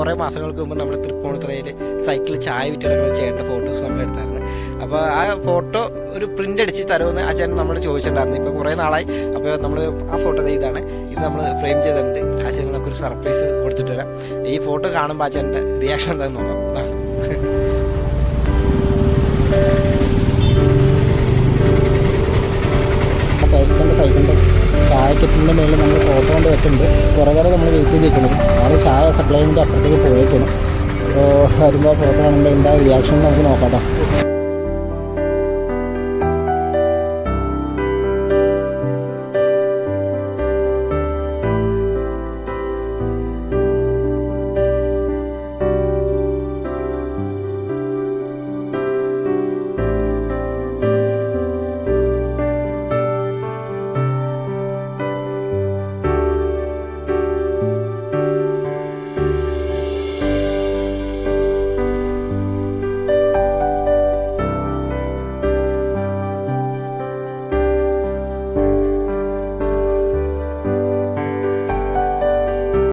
കുറേ മാസങ്ങൾക്ക് മുമ്പ് നമ്മൾ തൃപ്പൂണിത്തുറയിൽ സൈക്കിൾ ചായ വിറ്റിടുന്ന ചേട്ടന്റെ ഫോട്ടോസ് നമ്മൾ എടുത്തായിരുന്നു. അപ്പോൾ ആ ഫോട്ടോ ഒരു പ്രിന്റ് അടിച്ച് തരുമെന്ന് ആ ചേട്ടൻ നമ്മൾ ചോദിച്ചിട്ടുണ്ടായിരുന്നു. ഇപ്പോൾ കുറേ നാളായി. അപ്പോൾ നമ്മൾ ആ ഫോട്ടോ ഇതാണ്. ഇത് നമ്മൾ ഫ്രെയിം ചെയ്തിട്ടുണ്ട്. ആ ചേട്ടൻ നമുക്കൊരു സർപ്രൈസ് കൊടുത്തിട്ട് വരാം. ഈ ഫോട്ടോ കാണുമ്പോൾ ആ ചേട്ടന്റെ റിയാക്ഷൻ എന്താണെന്ന് നോക്കാം. സൈക്കിളിന്റെ സൈക്കിളിന്റെ ചായക്കെറ്റിന്റെ മേളിൽ നമ്മൾ ഫോട്ടോ കൊണ്ട് വെച്ചിട്ടുണ്ട്. കുറേ നേരം നമ്മൾ വെയിറ്റ് ചെയ്തിരിക്കണം ആൾ ചായ സപ്ലൈന്റെ അപ്പുറത്തേക്ക് പോയേക്കണം അപ്പോൾ വരുമ്പോൾ ഫോട്ടോ കാണുമ്പോൾ എന്താ റിയാക്ഷൻ നമുക്ക് നോക്കാം